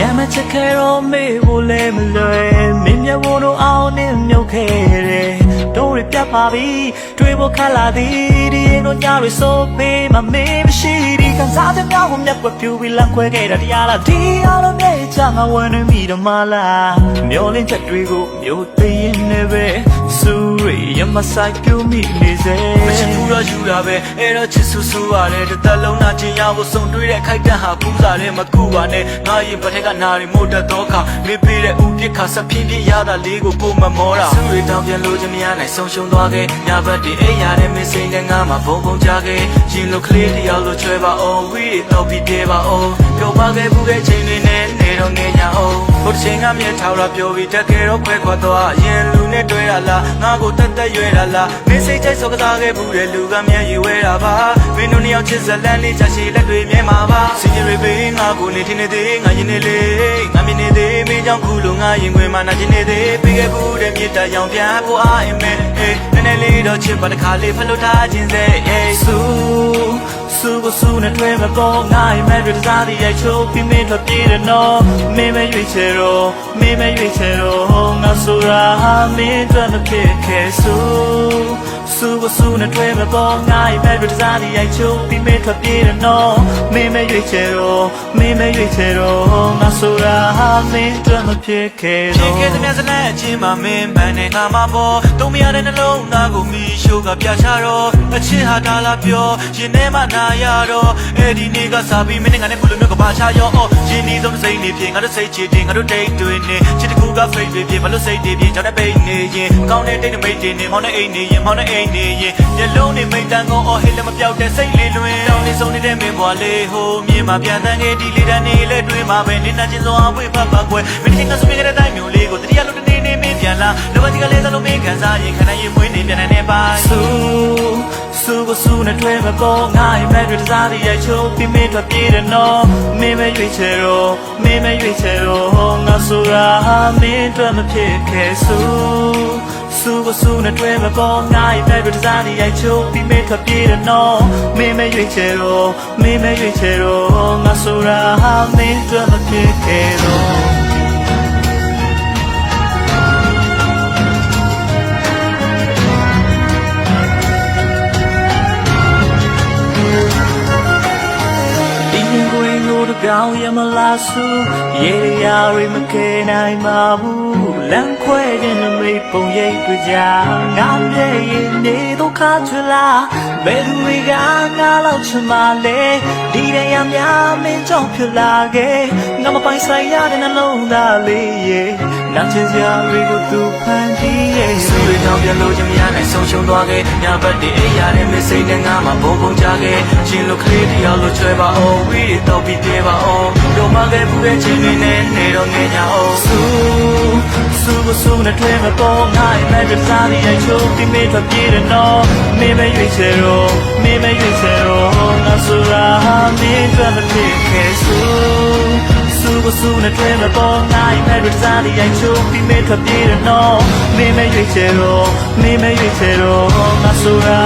ရမ်းမချစ်ခဲ့တော့မေ့ဖို့လည်းမလွယ်မင်းမျက်ဝန်းတို့အောင်နဲ့မြုပ်ခဲ့တယ်တို့ရပြတ်ပါပြီတွေးဖို့ခက်လာသည်ဒီရင်တို့ညတွေဆိုပေးမမေးမရှိဒီကစားတဲ့မြောက်ကိုမျက်ွက်ပြူပြီးလမ်းခွဲခဲ့တာတရားလားဒီအားလုံးရဲ့ချငါဝင်နေမိတော့မလားမျောလင်းချက်တွေကိုမျိုးသိရင်လည်းပဲစူ ရီရမဆိုင်ပြူမိနေစေမချစ်ဘူးတော့ယူတာပဲအဲ့တော့ချစ်ဆူဆူရတယ်တစ်သက်လုံးနာကျင်ရဖို့စုံတွေးတဲ့ခိုက်တန့်ဟာပူးစားတယ်မကူပါနဲ့ငါရင်ပထက်ကနာရီမို့တက်တော့ခါမေးပေးတဲ့ဦးပြစ်ခါစပြင်းပြင်းရတာလေးကိုကိုမမောတာဆူရီတောင်ပြန်လို့ချင်မရနိုင်ဆုံးရှုံးသွားခဲ့ညဘက်တည်းအိမ်ရတဲ့မင်းစိန်တဲ့ငါမှာဘုံဘုံကြခဲ့ရင်လိုကလေးတယောက်လိုချွဲပါအောင်ဝီတော့ပြီးပြေပါအောင်ပြောပါခဲ့ဘူးတဲ့ချိန်တွေနဲ့နေ တော့ငဲညာအောင်ဘုတ်ချင်းကမြဲထောက်ရပြောပြီးတက်ခဲ့တော့ခွဲခွာသွားရင်လူနဲ့တွေ့ရလားငါကိုတက်တက်ရွယ်ရလားမင်းစိတ်ချိုက်စောကစားခဲ့ဘူးတဲ့လူကမြဲယူဝဲတာပါမင်းတို့နှစ်ယောက်ချစ်စလန်းလေးချရှိလက်တွေမြဲမှာပါစင်ရဘေးငါကိုနေထင်းနေသေးငါရင်နေလေငါမြင်နေသေးမင်းကြောင့်ခုလိုငါရင်ခွင်မှာနာကျင်နေသေးပေးခဲ့ဘူးတဲ့မြေတရောင်ပြန်ဖို့အားအင်မဲအေးနည်းနည်းလေးတော့ချစ်ပါတခါလေးဖလို့ထားခြင်းစေအေး စူစူကိုစူနဲ့တွေ့မပေါ်ငါ့ရဲ့မဲ့တွေစားတဲ့ရိုက်ချိုးပြီးမင်းတို့ပြေးတယ်နော်မင်းမရွေးချယ်တော့မင်းမရွေးချယ်တော့ငါဆိုတာမင်းတို့မဖြစ်ခဲ့စူ စူကိုစူနဲ့တွေ့မပေါ်ငါ့ရဲ့မဲ့တွေစားတဲ့ရိုက်ချိုးပြီးမင်းတို့ပြေးတယ်နော်မင်းမရွေးချယ်တော့မင်းမရွေးချယ်တော့ငါဆိုတာမင်းတို့မဖြစ်ခဲ့ချစ်တော့ခဲ့တဲ့မြတ်စလက်အချင်းမှာမင်းမှန်နေငါမှာပေါ်တုံးမရတဲ့နှလုံးသားကိုမီရှိုးကပြချတော့အချင်းဟာတာလာပြောရင်ထဲမှာနာရတော့အဲ့ဒီနေ့ကစားပြီးမင်းနဲ့ငါနဲ့ခုလိုမျိုးကပါချရောအော်ရင်ဒီဆုံးစိတ်နေဖြစ်ငါတို့စိတ်ချစ်တင်ငါတို့ဒိတ်တွေနေချစ်တကူကဖိတ်တွေဖြစ်မလို့စိတ်တွေဖြစ်ကြောင်းတဲ့ပိတ်နေရင်ကောင်းတဲ့တိတ်နဲ့မိတ်တွေနေမောင်းတဲ့အိမ်နေရင်မောင်းတဲ့အိမ်နေရင်မျက်လုံးနဲ့မိတ်တန်းကောအော်ဟေးလည်းမပြောက်တဲ့စိတ်လေးလွင်တောင်းနေဆုံးနေတဲ့မင်းဘွားလေးဟိုမြင်မှာပြန်တန်းခဲ့ဒီလေးတန်းနေလဲတွေ့မှာပဲနေနာချင်းစွာဝိဖတ်ပါကွယ်မင်းချင်းကဆိုပြခဲ့တဲ့တိုင်းမျိုးလေးကိုတတိယလို့တနေ့နေ့မင်းပြန်လာလောကကြီးကလေးစလုံးမင်းခံစားရင်ခန္ဓာရင်မွေးနေပြန်နေပါစူစူကိုစူနဲ့တွေ့မပေါ်ငါ့ရဲ့မဲ့တွေစားတဲ့ရိုက်ချိုးပြီးမင်းတို့ပြေးတယ်နော်မင်းမရွေးချယ်တော့မင်းမရွေးချယ်တော့ငါဆိုတာမင်းတို့မဖြစ်ခဲ့စူ စူကိုစူနဲ့တွေ့မပေါ်ငါ့ရဲ့မဲ့တွေစားတဲ့ရိုက်ချိုးပြီးမင်းတို့ပြေးတယ်နော်မင်းမရွေးချယ်တော့မင်းမရွေးချယ်တော့ငါဆိုတာမင်းတို့မဖြစ်ခဲ့တော့ဒီရင်ကိုယ်ကိုတကောင်းရမလားဆူရေရရီမခဲနိုင်ပါဘူးလမ်းခွဲတဲ့နမိတ် ပုံရိပ်တွေကြာငါပြည့်ရင်နေတော့ခါချလာဘယ်သူတွေကငါလောက်ချင်မလဲဒီတရများမင်းကြောင့်ဖြစ်လာခဲ့ငါမပိုင်ဆိုင်ရတဲ့နှလုံးသားလေးရဲ့နာချင်စရာတွေကိုသူဖန်တီးရဲ့ဆူရီတောင်ပြန်လို့ချင်မရနိုင်ဆုံးရှုံးသွားခဲ့ညဘက်တည်းအိမ်ရတဲ့မင်းစိတ်နဲ့ငါမှာဘုံဘုံကြခဲ့ရှင်လိုကလေးတယောက်လိုချွဲပါအောင်ဝီတော့ပြီးပြေပါအောင်တို့မခဲ့ဘူးတဲ့ချိန်တွေနဲ့နေတော့ငဲညာအောင် စူစူစူနဲ့တွေ့မပေါ်ငါ့ရဲ့မဲ့တွေစားတဲ့ရိုက်ချိုးပြီးမင်းတို့ပြေးတယ်နော်မင်းမရွေးချယ်တော့မင်းမရွေးချယ်တော့ငါဆိုတာမင်းတို့မဖြစ်ခဲ့စူစူစူနဲ့တွေ့မပေါ်ငါ့ရဲ့မဲ့တွေစားတဲ့ရိုက်ချိုးပြီးမင်းတို့ပြေးတယ်နော်မင်းမရွေးချယ်တော့မင်းမရွေးချယ်တော့ငါဆိုတာမင်းတို့မဖြစ်ခဲ့